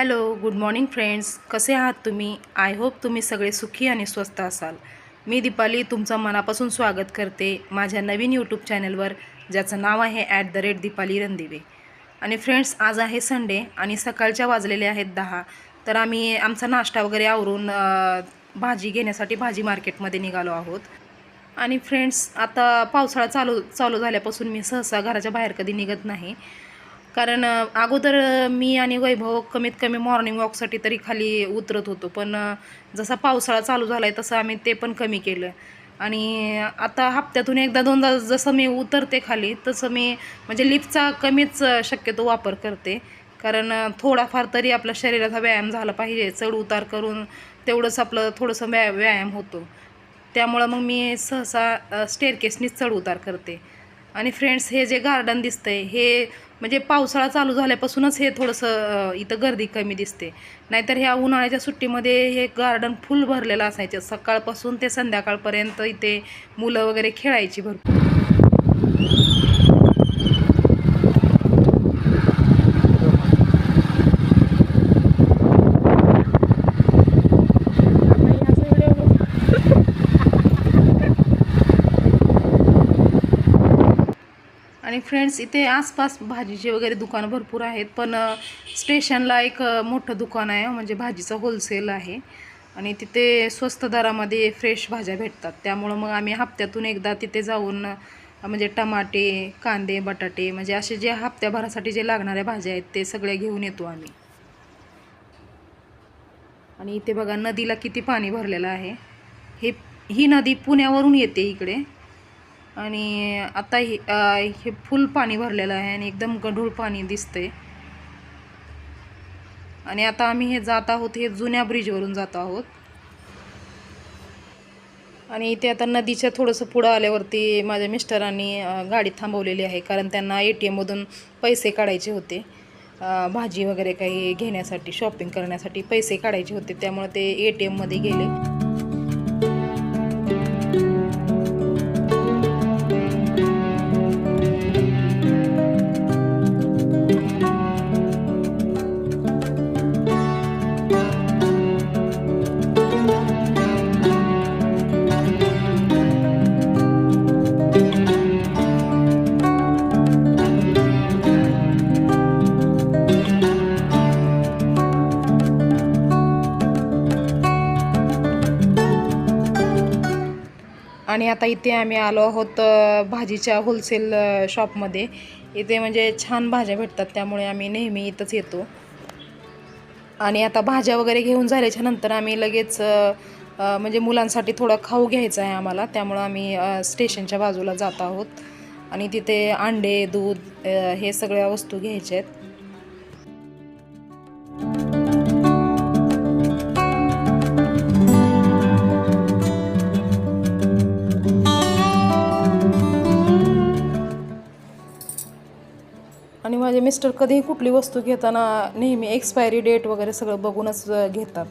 Hello good morning friends. कसे आहात तुम्ही? आय होप तुम्ही सगळे सुखी आणि स्वस्त असाल. मी दीपाली तुमचं मनापासून स्वागत करते माझ्या नवीन यूट्यूब चॅनलवर ज्याचं नाव आहे at the rate Deepali Randive. आणि फ्रेंड्स आज आहे संडे आणि सकाळच्या वाजलेले आहेत दहा. तर आम्ही आमचा नाश्ता वगैरे आवरून भाजी घेण्यासाठी भाजी मार्केटमध्ये निघालो आहोत. आणि फ्रेंड्स आता पावसाळा चालू चालू झाल्यापासून मी सहसा घराच्या बाहेर कधी निघत नाही. कारण अगोदर मी आणि वैभव कमीत कमी मॉर्निंग वॉकसाठी तरी खाली उतरत होतो. पण जसा पावसाळा चालू झाला आहे तसं आम्ही ते पण कमी केलं. आणि आता हप्त्यातून एकदा दोनदा जसं मी उतरते खाली तसं मी म्हणजे लिफ्टचा कमीच शक्यतो वापर करते. कारण थोडाफार तरी आपल्या शरीराचा व्यायाम झाला पाहिजे. चढ उतार करून तेवढंच आपलं थोडंसं व्या व्यायाम होतो. त्यामुळं मग मी सहसा स्टेअरकेसनीच चढ उतार करते. आणि फ्रेंड्स हे जे गार्डन दिसतंय हे म्हणजे पावसाळा चालू झाल्यापासूनच हे थोडंसं इथं गर्दी कमी दिसते. नाहीतर ह्या उन्हाळ्याच्या सुट्टीमध्ये हे गार्डन फुल भरलेलं असायचं. सकाळपासून ते संध्याकाळपर्यंत इथे मुलं वगैरे खेळायची भरपूर. आणि फ्रेंड्स इथे आसपास भाजीचे वगैरे दुकान भरपूर आहेत पण स्टेशनला एक मोठं दुकान आहे हो, म्हणजे भाजीचं होलसेल आहे. आणि तिथे स्वस्त दरामध्ये फ्रेश भाज्या भेटतात. त्यामुळं मग आम्ही हप्त्यातून एकदा तिथे जाऊन म्हणजे टमाटे कांदे बटाटे म्हणजे असे जे हप्त्याभरासाठी जे लागणाऱ्या भाज्या आहेत ते सगळ्या घेऊन येतो आम्ही. आणि इथे बघा नदीला किती पाणी भरलेलं आहे. हे ही नदी पुण्यावरून येते इकडे. आणि आता हे हे फुल पाणी भरलेलं आहे आणि एकदम गढूळ पाणी दिसतंय. आणि आता आम्ही हे जात आहोत हे जुन्या ब्रिजवरून जात आहोत. आणि इथे आता नदीच्या थोडंसं पुढं आल्यावरती माझ्या मिस्टरांनी गाडी थांबवलेली आहे कारण त्यांना ए टी एममधून पैसे काढायचे होते. भाजी वगैरे काही घेण्यासाठी शॉपिंग करण्यासाठी पैसे काढायचे होते त्यामुळे ते ए टी एममध्ये गेले. आणि आता इथे आम्ही आलो आहोत भाजीच्या होलसेल शॉपमध्ये इथे म्हणजे छान भाज्या भेटतात त्यामुळे आम्ही नेहमी इथंच येतो. आणि आता भाज्या वगैरे घेऊन झाल्याच्यानंतर आम्ही लगेच म्हणजे मुलांसाठी थोडं खाऊ घ्यायचं आहे आम्हाला. त्यामुळं आम्ही स्टेशनच्या बाजूला जात आहोत. आणि तिथे अंडे दूध हे सगळ्या वस्तू घ्यायच्या आहेत. माझे मिस्टर कधीही कुठली वस्तू घेताना नेहमी एक्सपायरी डेट वगैरे सगळं बघूनच घेतात.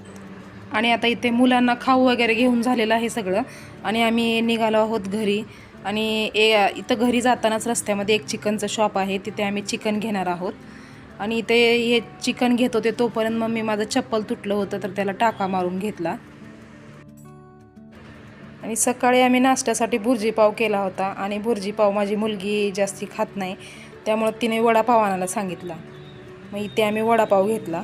आणि आता इथे मुलांना खाऊ वगैरे घेऊन झालेलं आहे सगळं. आणि आम्ही निघालो आहोत घरी. आणि ए इथं घरी जातानाच रस्त्यामध्ये एक चिकनचं शॉप आहे. तिथे आम्ही चिकन घेणार आहोत. आणि इथे हे चिकन घेत होते तोपर्यंत मग मी माझं चप्पल तुटलं होतं तर त्याला टाका मारून घेतला. आणि सकाळी आम्ही नाश्त्यासाठी भुर्जीपाव केला होता. आणि भुर्जीपाव माझी मुलगी जास्ती खात नाही. त्यामुळं तिने वडापाव आणायला सांगितला. मग इथे आम्ही वडापाव घेतला.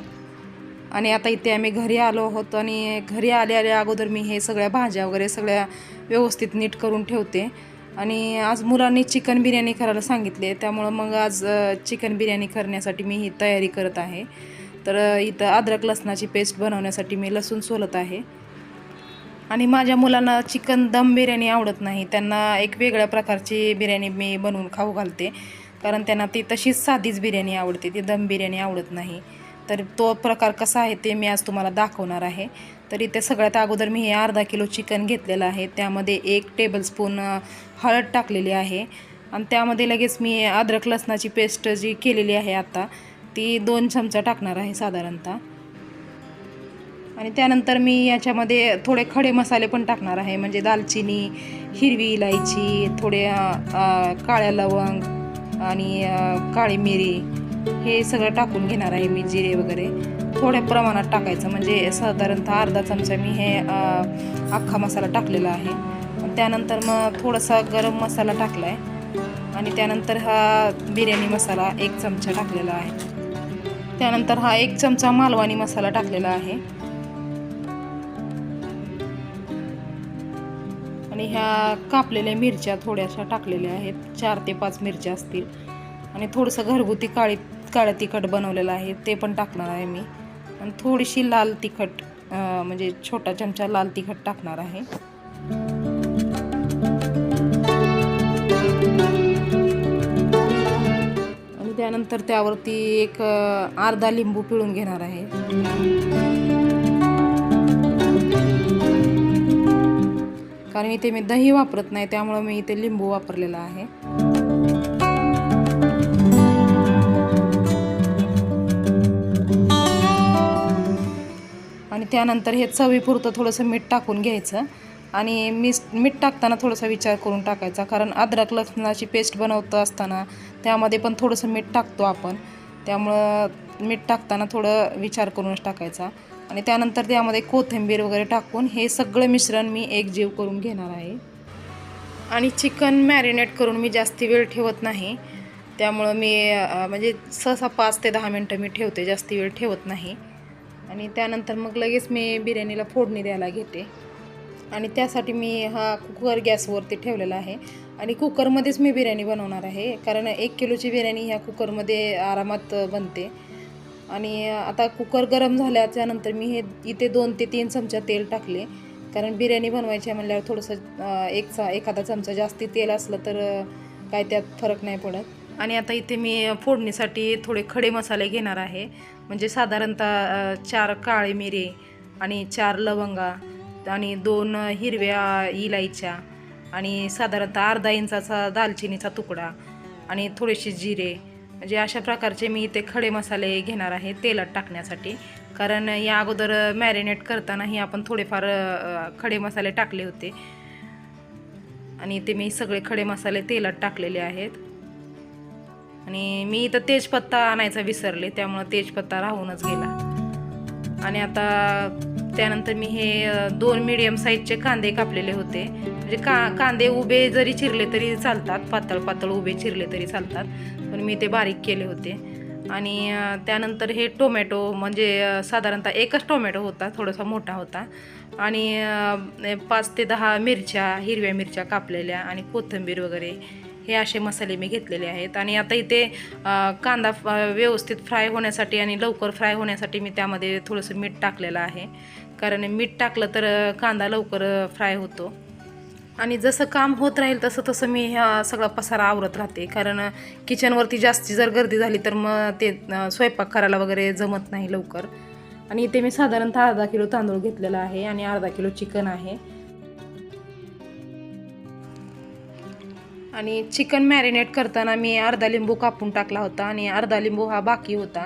आणि आता इथे आम्ही घरी आलो आहोत आणि घरी आले आल्या अगोदर मी हे सगळ्या भाज्या वगैरे सगळ्या व्यवस्थित नीट करून ठेवते. आणि आज मुलांनी चिकन बिर्याणी करायला सांगितले. त्यामुळं मग आज चिकन बिर्याणी करण्यासाठी मी ही तयारी करत आहे. तर इथं अद्रक लसणाची पेस्ट बनवण्यासाठी मी लसूण सोलत आहे. आणि माझ्या मुलांना चिकन दम बिर्याणी आवडत नाही. त्यांना एक वेगळ्या प्रकारची बिर्याणी मी बनवून खाऊ घालते. कारण त्यांना ती तशीच साधीच बिर्याणी आवडते ती दम बिर्याणी आवडत नाही. तर तो प्रकार कसा आहे ते मी आज तुम्हाला दाखवणार आहे. तर इथे सगळ्यात अगोदर मी हे अर्धा किलो चिकन घेतलेलं आहे. त्यामध्ये एक टेबलस्पून हळद टाकलेली आहे. आणि त्यामध्ये लगेच मी अद्रक लसणाची पेस्ट जी केलेली आहे आता ती दोन चमचा टाकणार आहे साधारणतः. आणि त्यानंतर मी याच्यामध्ये थोडे खडे मसाले पण टाकणार आहे. म्हणजे दालचिनी हिरवी इलायची थोडे काळ्या लवंग आणि काळी मिरी हे सगळं टाकून घेणार आहे मी जिरे वगैरे. थोड्या प्रमाणात टाकायचं म्हणजे साधारणतः अर्धा चमचा मी हे अख्खा मसाला टाकलेला आहे. त्यानंतर मग थोडासा गरम मसाला टाकला आहे आणि त्यानंतर हा बिर्याणी मसाला एक चमचा टाकलेला आहे. त्यानंतर हा एक चमचा मालवानी मसाला टाकलेला आहे. आणि ह्या कापलेल्या मिरच्या थोड्याशा टाकलेल्या आहेत. चार ते पाच मिरच्या असतील. आणि थोडंसं घरगुती काळी काळं तिखट बनवलेलं आहे. ते पण टाकणार आहे मी. आणि थोडीशी लाल तिखट म्हणजे छोटा चमचा लाल तिखट टाकणार आहे. आणि त्यानंतर त्यावरती एक अर्धा लिंबू पिळून घेणार आहे. कारण इथे मी दही वापरत नाही त्यामुळं मी इथे लिंबू वापरलेला आहे. आणि त्यानंतर हे चवीपुरतं थोडंसं मीठ टाकून घ्यायचं. आणि मीस मीठ टाकताना थोडासा विचार करून टाकायचा कारण अद्रक लसणाची पेस्ट बनवत असताना त्यामध्ये पण थोडंसं मीठ टाकतो आपण. त्यामुळं मीठ टाकताना थोडं विचार करूनच टाकायचा. आणि त्यानंतर त्यामध्ये कोथिंबीर वगैरे टाकून हे सगळं मिश्रण मी एक जीव करून घेणार आहे. आणि चिकन मॅरिनेट करून मी जास्ती वेळ ठेवत नाही. त्यामुळं मी म्हणजे सहसा पाच ते दहा मिनटं मी ठेवते जास्ती वेळ ठेवत नाही. आणि त्यानंतर मग लगेच मी बिर्याणीला फोडणी द्यायला घेते. आणि त्यासाठी मी हा कुकर गॅसवरती ठेवलेला आहे. आणि कुकरमध्येच मी बिर्याणी बनवणार आहे. कारण एक किलोची बिर्याणी ह्या कुकरमध्ये आरामात बनते. आणि आता कुकर गरम झाल्याच्यानंतर मी हे इथे दोन ते तीन चमचा तेल टाकले. कारण बिर्याणी बनवायची आहे म्हणल्यावर थोडंसं एक चा एखादा चमचा जास्ती तेल असलं तर काय त्यात फरक नाही पडत. आणि आता इथे मी फोडणीसाठी थोडे खडे मसाले घेणार आहे. म्हणजे साधारणतः चार काळे मिरे आणि चार लवंगा आणि दोन हिरव्या इलायच्या आणि साधारणतः अर्धा इंचाचा दालचिनीचा तुकडा आणि थोडेसे जिरे म्हणजे अशा प्रकारचे मी इथे खडे मसाले घेणार आहे तेलात टाकण्यासाठी. कारण या अगोदर मॅरिनेट करतानाही आपण थोडेफार खडे मसाले टाकले होते. आणि ते मी सगळे खडे मसाले तेलात टाकलेले आहेत. आणि मी इथं तेजपत्ता आणायचा विसरले त्यामुळं तेजपत्ता राहूनच गेला. आणि आता त्यानंतर मी हे दोन मिडियम साईजचे कांदे कापलेले होते. म्हणजे का कांदे उभे जरी चिरले तरी चालतात पातळ पातळ उभे चिरले तरी चालतात. पण मी ते बारीक केले होते. आणि त्यानंतर हे टोमॅटो म्हणजे साधारणतः एकच टोमॅटो होता थोडासा मोठा होता. आणि पाच ते दहा मिरच्या हिरव्या मिरच्या कापलेल्या आणि कोथिंबीर वगैरे हे असे मसाले मी घेतलेले आहेत. आणि आता इथे कांदा व्यवस्थित फ्राय होण्यासाठी आणि लवकर फ्राय होण्यासाठी मी त्यामध्ये थोडंसं मीठ टाकलेलं आहे. कारण मीठ टाकलं तर कांदा लवकर फ्राय होतो. आणि जसं काम होत राहील तसं तसं मी ह्या सगळा पसारा आवरत राहते. कारण किचनवरती जास्ती जर गर्दी झाली तर मग ते स्वयंपाक करायला वगैरे जमत नाही लवकर. आणि इथे मी साधारणतः अर्धा किलो तांदूळ घेतलेला आहे आणि अर्धा किलो चिकन आहे. आणि चिकन मॅरिनेट करताना मी अर्धा लिंबू कापून टाकला होता आणि अर्धा लिंबू हा बाकी होता.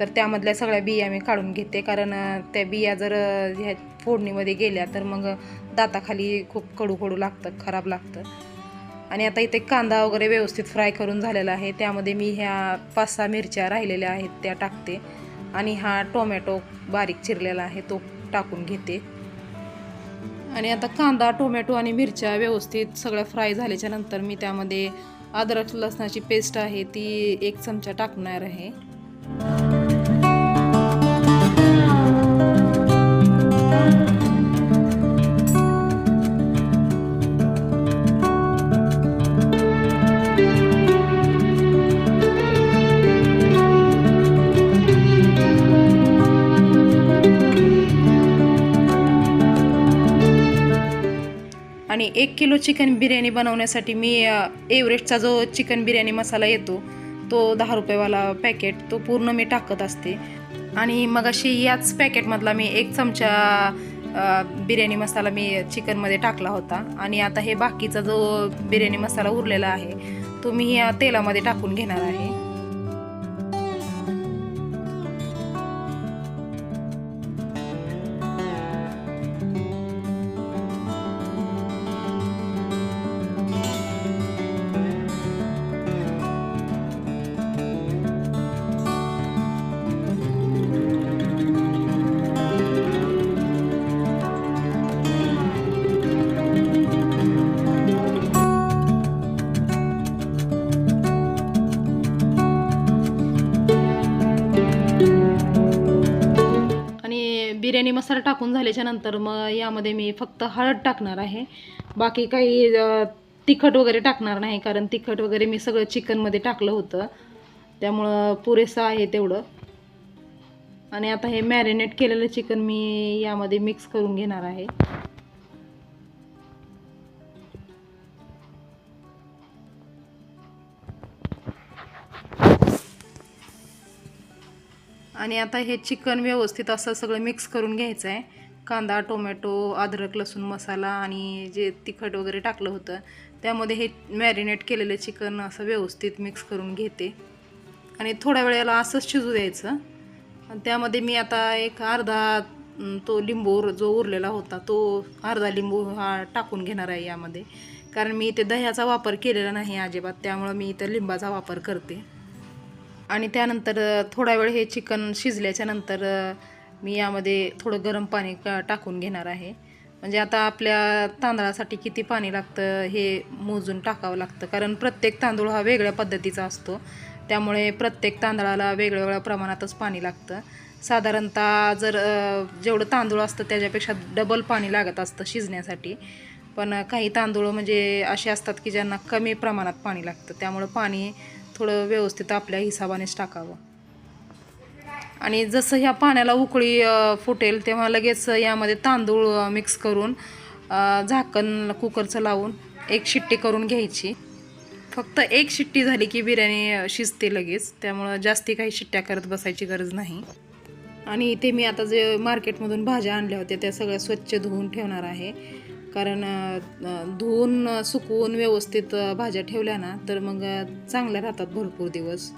तर त्यामधल्या सगळ्या बिया मी काढून घेते. कारण त्या बिया जर ह्या फोडणीमध्ये गेल्या तर मग दाताखाली खूप कडू कडू लागतं खराब लागतं. आणि आता इथे कांदा वगैरे व्यवस्थित फ्राय करून झालेला आहे. त्यामध्ये मी ह्या पाच सहा मिरच्या राहिलेल्या आहेत त्या टाकते. आणि हा टोमॅटो बारीक चिरलेला आहे तो टाकून घेते. आणि आता कांदा टोमॅटो आणि मिरच्या व्यवस्थित सगळ्या फ्राय झाल्याच्यानंतर मी त्यामध्ये अद्रक लसणाची पेस्ट आहे ती एक चमचा टाकणार आहे. एक किलो चिकन बिर्याणी बनवण्यासाठी मी एव्हरेस्टचा जो चिकन बिर्याणी मसाला येतो तो दहा रुपयेवाला पॅकेट तो पूर्ण मी टाकत असते. आणि मग अशी याच पॅकेटमधला मी एक चमचा बिर्याणी मसाला मी चिकनमध्ये टाकला होता. आणि आता हे बाकीचा जो बिर्याणी मसाला उरलेला आहे तो मी या तेलामध्ये टाकून घेणार आहे. मसाला टाकून झाल्याच्यानंतर मग यामध्ये मी फक्त हळद टाकणार आहे. बाकी काही तिखट वगैरे टाकणार नाही कारण तिखट वगैरे मी सगळं चिकनमध्ये टाकलं होतं. त्यामुळं पुरेसं आहे तेवढं. आणि आता हे मॅरिनेट केलेलं चिकन मी यामध्ये मिक्स करून घेणार आहे. आणि आता हे चिकन व्यवस्थित असं सगळं मिक्स करून घ्यायचं आहे. कांदा टोमॅटो अद्रक लसूण मसाला आणि जे तिखट वगैरे टाकलं होतं त्यामध्ये हे मॅरिनेट केलेलं चिकन असं व्यवस्थित मिक्स करून घेते. आणि थोड्या वेळेला असंच शिजू द्यायचं. आणि त्यामध्ये मी आता एक अर्धा तो लिंबू जो उरलेला होता तो अर्धा लिंबू हा टाकून घेणार आहे यामध्ये. कारण मी इथे दह्याचा वापर केलेला नाही अजिबात त्यामुळं मी इथं लिंबाचा वापर करते. आणि त्यानंतर थोडा वेळ हे चिकन शिजल्याच्यानंतर मी यामध्ये थोडं गरम पाणी का टाकून घेणार आहे. म्हणजे आता आपल्या तांदळासाठी किती पाणी लागतं हे मोजून टाकावं लागतं. कारण प्रत्येक तांदूळ हा वेगळ्या पद्धतीचा असतो. त्यामुळे प्रत्येक तांदळाला वेगळ्या वेगळ्या प्रमाणातच पाणी लागतं. साधारणतः जर जेवढं तांदूळ असतं त्याच्यापेक्षा डबल पाणी लागत असतं शिजण्यासाठी. पण काही तांदूळ म्हणजे असे असतात की ज्यांना कमी प्रमाणात पाणी लागतं. त्यामुळं पाणी थोडं व्यवस्थित आपल्या हिसाबानेच टाकावं. आणि जसं ह्या पाण्याला उकळी फुटेल तेव्हा लगेच यामध्ये तांदूळ मिक्स करून झाकण कुकरचं लावून एक शिट्टी करून घ्यायची. फक्त एक शिट्टी झाली की बिर्याणी शिजते लगेच. त्यामुळं जास्ती काही शिट्ट्या करत बसायची गरज नाही. आणि इथे मी आता जे मार्केटमधून भाज्या आणल्या होत्या त्या सगळ्या स्वच्छ धुवून ठेवणार आहे. कारण धुवून सुकवून व्यवस्थित भाज्या ठेवल्या ना तर मग चांगल्या राहतात भरपूर दिवस.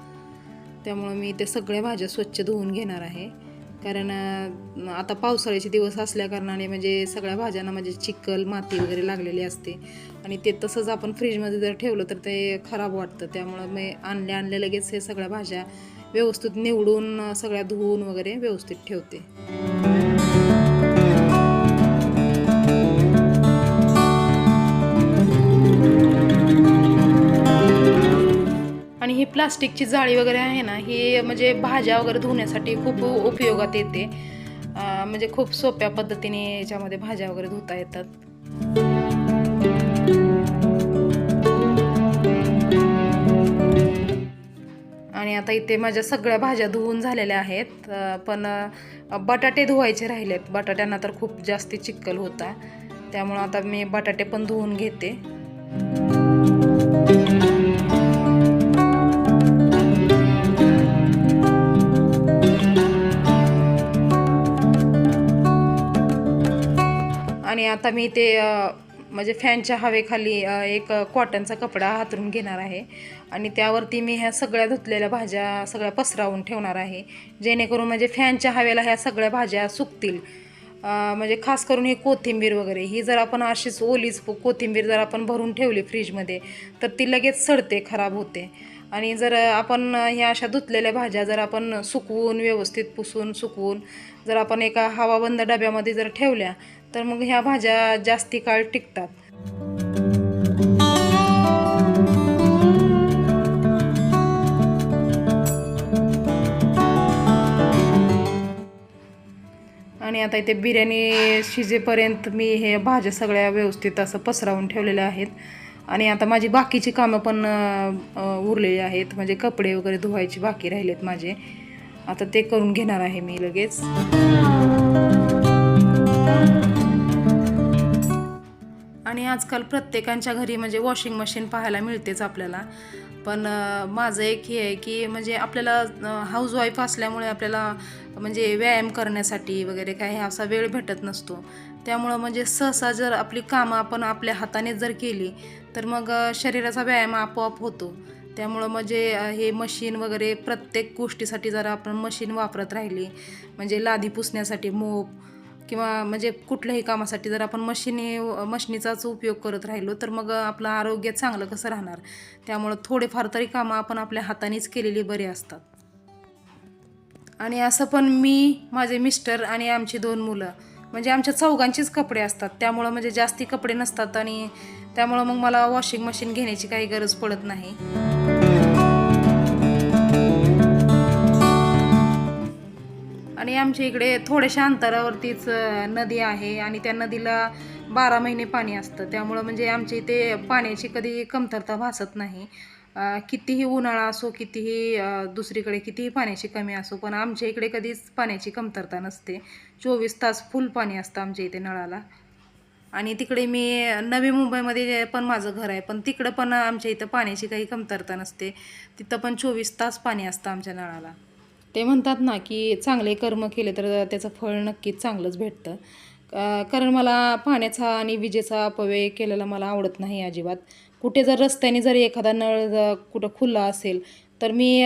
त्यामुळं मी ते सगळ्या भाज्या स्वच्छ धुवून घेणार आहे. कारण आता पावसाळ्याचे दिवस असल्याकारणाने म्हणजे सगळ्या भाज्यांना म्हणजे चिखल माती वगैरे लागलेली असते. आणि ते तसंच आपण फ्रीजमध्ये जर ठेवलं तर ते खराब वाटतं. त्यामुळं मी आणल्या आणल्या लगेच हे सगळ्या भाज्या व्यवस्थित निवडून सगळ्या धुवून वगैरे व्यवस्थित ठेवते. प्लास्टिकची जाळी वगैरे आहे ना ही म्हणजे भाज्या वगैरे धुण्यासाठी खूप उपयोगात येते. म्हणजे खूप सोप्या पद्धतीने याच्यामध्ये भाज्या वगैरे धुता येतात. आणि आता इथे माझ्या सगळ्या भाज्या धुवून झालेल्या आहेत. पण बटाटे धुवायचे राहिलेत बटाट्यांना तर खूप जास्ती चिक्कल होता. त्यामुळं आता मी बटाटे पण धुवून घेते. आणि आता मी ते म्हणजे फॅनच्या हवेखाली एक कॉटनचा कपडा हातरून घेणार आहे. आणि त्यावरती मी ह्या सगळ्या धुतलेल्या भाज्या सगळ्या पसरावून ठेवणार आहे. जेणेकरून म्हणजे फॅनच्या हवेला ह्या सगळ्या भाज्या सुकतील. म्हणजे खास करून ही कोथिंबीर वगैरे ही जर आपण अशीच ओलीच कोथिंबीर जर आपण भरून ठेवली फ्रीजमध्ये तर ती लगेच सडते खराब होते. आणि जर आपण ह्या अशा धुतलेल्या भाज्या जर आपण सुकवून व्यवस्थित पुसून सुकवून जर आपण एका हवाबंद डब्यामध्ये जर ठेवल्या तर मग ह्या भाज्या जास्ती काळ टिकतात. आणि आता इथे बिर्याणी शिजेपर्यंत मी हे भाज्या सगळ्या व्यवस्थित असं पसरावून ठेवलेल्या आहेत. आणि आता माझी बाकीची कामं पण उरलेली आहेत. म्हणजे कपडे वगैरे धुवायची बाकी राहिलेत माझे. आता ते करून घेणार आहे मी लगेच. आणि आजकाल प्रत्येकांच्या घरी म्हणजे वॉशिंग मशीन पाहायला मिळतेच आपल्याला. पण माझं एक हे आहे की म्हणजे आपल्याला हाऊस वाईफ असल्यामुळे आपल्याला म्हणजे व्यायाम करण्यासाठी वगैरे काही असा वेळ भेटत नसतो. त्यामुळं म्हणजे सहसा जर आपली कामं आपण आपल्या हाताने जर केली तर मग शरीराचा व्यायाम आपोआप होतो. त्यामुळं म्हणजे हे मशीन वगैरे प्रत्येक गोष्टीसाठी जर आपण मशीन वापरत राहिली म्हणजे लादी पुसण्यासाठी मोप किंवा म्हणजे कुठल्याही कामासाठी जर आपण मशीनी मशिनीचाच उपयोग करत राहिलो तर मग आपलं आरोग्य चांगलं कसं राहणार? त्यामुळं थोडेफार तरी कामं आपण आपल्या हातानेच केलेली बरी असतात. आणि असं पण मी माझे मिस्टर आणि आमची दोन मुलं म्हणजे आमच्या चौघांचीच कपडे असतात. त्यामुळं म्हणजे जास्ती कपडे नसतात आणि त्यामुळं मग मला वॉशिंग मशीन घेण्याची काही गरज पडत नाही. आणि आमच्या इकडे थोड्याशा अंतरावरतीच नदी आहे आणि त्या नदीला बारा महिने पाणी असतं. त्यामुळं म्हणजे आमच्या इथे पाण्याची कधी कमतरता भासत नाही. कितीही उन्हाळा असो कितीही दुसरीकडे कितीही पाण्याची कमी असो पण आमच्या इकडे कधीच पाण्याची कमतरता नसते. चोवीस तास फुल पाणी असतं आमच्या इथे नळाला. आणि तिकडे मी नवी मुंबईमध्ये पण माझं घर आहे पण तिकडं पण आमच्या इथं पाण्याची काही कमतरता नसते. तिथं पण चोवीस तास पाणी असतं आमच्या नळाला. ते म्हणतात ना की चांगले कर्म केले तर त्याचं फळ नक्कीच चांगलंच भेटतं. कारण मला पाण्याचा आणि विजेचा अपव्यय केलेला मला आवडत नाही अजिबात. कुठे जर रस्त्याने जर एखादा नळ कुठं खुला असेल तर मी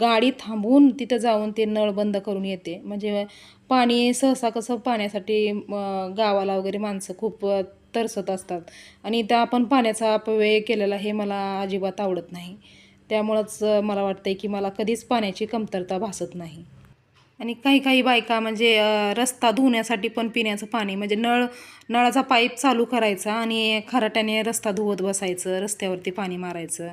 गाडी थांबवून तिथं जाऊन ते नळ बंद करून येते. म्हणजे पाणी सहसा कसं पाण्यासाठी गावाला वगैरे माणसं खूप तरसत असतात. आणि त्या आपण पाण्याचा अपव्यय केलेला हे मला अजिबात आवडत नाही. त्यामुळंच मला वाटतं की मला कधीच पाण्याची कमतरता भासत नाही. आणि काही काही बायका म्हणजे रस्ता धुण्यासाठी पण पिण्याचं पाणी म्हणजे नळ नळाचा पाईप चालू करायचा आणि खराट्याने रस्ता धुवत बसायचं रस्त्यावरती पाणी मारायचं.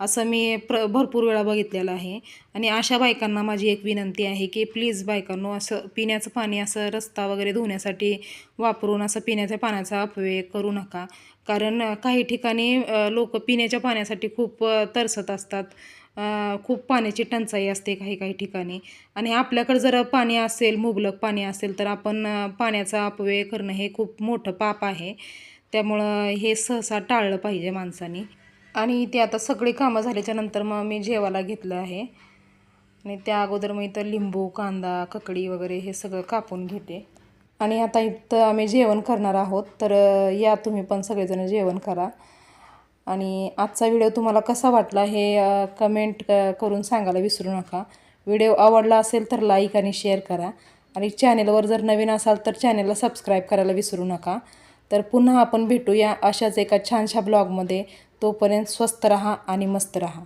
असं मी प्र भरपूर वेळा बघितलेलं आहे. आणि अशा बायकांना माझी एक विनंती आहे की प्लीज बायकांनो असं पिण्याचं पाणी असं रस्ता वगैरे धुण्यासाठी वापरून असं पिण्याच्या पाण्याचा अपव्यय करू नका. कारण काही ठिकाणी लोक पिण्याच्या पाण्यासाठी खूप तरसत असतात. खूप पाण्याची टंचाई असते काही काही ठिकाणी. आणि आपल्याकडे जर पाणी असेल मुबलक पाणी असेल तर आपण पाण्याचा अपव्यय करणं हे खूप मोठं पाप आहे. त्यामुळं हे सहसा टाळलं पाहिजे माणसानी. आणि ते आता सगळी कामं झाल्याच्यानंतर मग मी जेवायला घेतलं आहे. आणि त्या अगोदर मग इथं लिंबू कांदा ककडी वगैरे हे सगळं कापून घेते. आणि आता इथं आम्ही जेवण करणार आहोत तर या तुम्ही पण सगळेजण जेवण करा. आणि आजचा व्हिडिओ तुम्हाला कसा वाटला हे कमेंट करून सांगायला विसरू नका. व्हिडिओ आवडला असेल तर लाईक आणि शेअर करा. आणि चॅनेलवर जर नवीन असाल तर चॅनेलला सबस्क्राईब करायला विसरू नका. तर पुन्हा आपण भेटूया अशाच एका छानशा ब्लॉगमध्ये तोपर्यंत स्वस्त रहा आणि मस्त रहा.